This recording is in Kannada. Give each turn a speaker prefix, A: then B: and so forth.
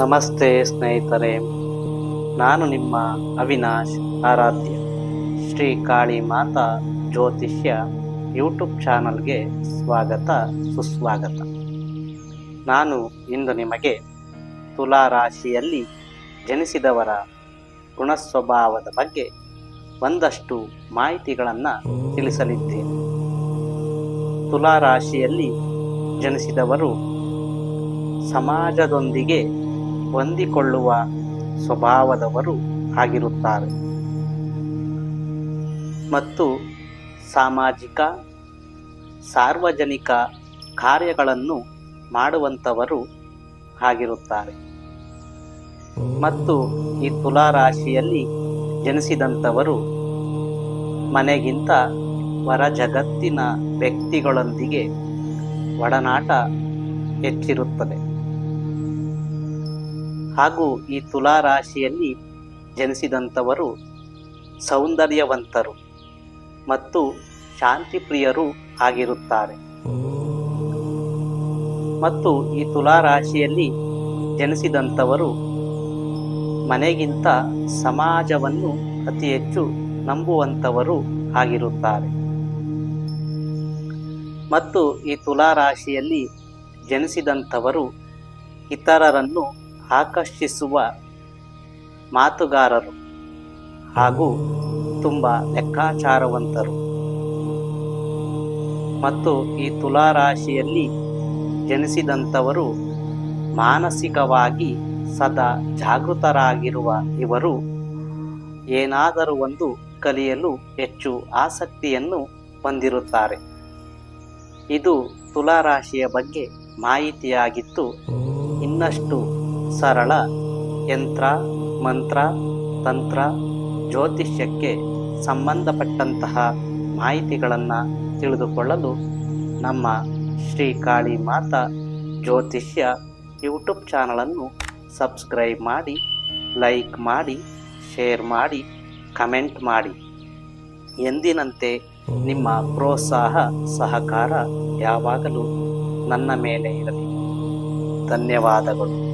A: ನಮಸ್ತೆ ಸ್ನೇಹಿತರೆ, ನಾನು ನಿಮ್ಮ ಅವಿನಾಶ್ ಆರಾಧ್ಯ. ಶ್ರೀ ಕಾಳಿ ಮಾತಾ ಜ್ಯೋತಿಷ್ಯ ಯೂಟ್ಯೂಬ್ ಚಾನಲ್ಗೆ ಸ್ವಾಗತ, ಸುಸ್ವಾಗತ. ನಾನು ಇಂದು ನಿಮಗೆ ತುಲಾ ರಾಶಿಯಲ್ಲಿ ಜನಿಸಿದವರ ಗುಣಸ್ವಭಾವದ ಬಗ್ಗೆ ಒಂದಷ್ಟು ಮಾಹಿತಿಗಳನ್ನು ತಿಳಿಸಲಿದ್ದೇನೆ. ತುಲಾ ರಾಶಿಯಲ್ಲಿ ಜನಿಸಿದವರು ಸಮಾಜದೊಂದಿಗೆ ಹೊಂದಿಕೊಳ್ಳುವ ಸ್ವಭಾವದವರು ಆಗಿರುತ್ತಾರೆ. ಮತ್ತು ಸಾಮಾಜಿಕ, ಸಾರ್ವಜನಿಕ ಕಾರ್ಯಗಳನ್ನು ಮಾಡುವಂಥವರು ಆಗಿರುತ್ತಾರೆ. ಮತ್ತು ಈ ತುಲಾ ರಾಶಿಯಲ್ಲಿ ಜನಿಸಿದಂಥವರು ಮನೆಗಿಂತ ಹೊರ ಜಗತ್ತಿನ ವ್ಯಕ್ತಿಗಳೊಂದಿಗೆ ಒಡನಾಟ ಹೆಚ್ಚಿರುತ್ತದೆ. ಹಾಗೂ ಈ ತುಲಾ ರಾಶಿಯಲ್ಲಿ ಜನಿಸಿದಂಥವರು ಸೌಂದರ್ಯವಂತರು ಮತ್ತು ಶಾಂತಿಪ್ರಿಯರು ಆಗಿರುತ್ತಾರೆ. ಮತ್ತು ಈ ತುಲಾ ರಾಶಿಯಲ್ಲಿ ಜನಿಸಿದಂಥವರು ಮನೆಗಿಂತ ಸಮಾಜವನ್ನು ಅತಿ ಹೆಚ್ಚು ನಂಬುವಂಥವರು ಆಗಿರುತ್ತಾರೆ. ಮತ್ತು ಈ ತುಲಾ ರಾಶಿಯಲ್ಲಿ ಜನಿಸಿದಂಥವರು ಇತರರನ್ನು ಆಕರ್ಷಿಸುವ ಮಾತುಗಾರರು ಹಾಗೂ ತುಂಬ ಲೆಕ್ಕಾಚಾರವಂತರು. ಮತ್ತು ಈ ತುಲಾ ರಾಶಿಯಲ್ಲಿ ಜನಿಸಿದಂಥವರು ಮಾನಸಿಕವಾಗಿ ಸದಾ ಜಾಗೃತರಾಗಿರುವ ಇವರು ಏನಾದರೂ ಒಂದು ಕಲಿಯಲು ಹೆಚ್ಚು ಆಸಕ್ತಿಯನ್ನು ಹೊಂದಿರುತ್ತಾರೆ. ಇದು ತುಲಾ ರಾಶಿಯ ಬಗ್ಗೆ ಮಾಹಿತಿಯಾಗಿತ್ತು ಇನ್ನಷ್ಟು ಸರಳ ಯಂತ್ರ, ಮಂತ್ರ, ತಂತ್ರ, ಜ್ಯೋತಿಷ್ಯಕ್ಕೆ ಸಂಬಂಧಪಟ್ಟಂತಹ ಮಾಹಿತಿಗಳನ್ನು ತಿಳಿದುಕೊಳ್ಳಲು ನಮ್ಮ ಶ್ರೀ ಕಾಳಿ ಮಾತಾ ಜ್ಯೋತಿಷ್ಯ ಯೂಟ್ಯೂಬ್ ಚಾನಲನ್ನು ಸಬ್ಸ್ಕ್ರೈಬ್ ಮಾಡಿ, ಲೈಕ್ ಮಾಡಿ, ಶೇರ್ ಮಾಡಿ, ಕಮೆಂಟ್ ಮಾಡಿ. ಎಂದಿನಂತೆ ನಿಮ್ಮ ಪ್ರೋತ್ಸಾಹ, ಸಹಕಾರ ಯಾವಾಗಲೂ ನನ್ನ ಮೇಲೆ ಇರಲಿ. ಧನ್ಯವಾದಗಳು.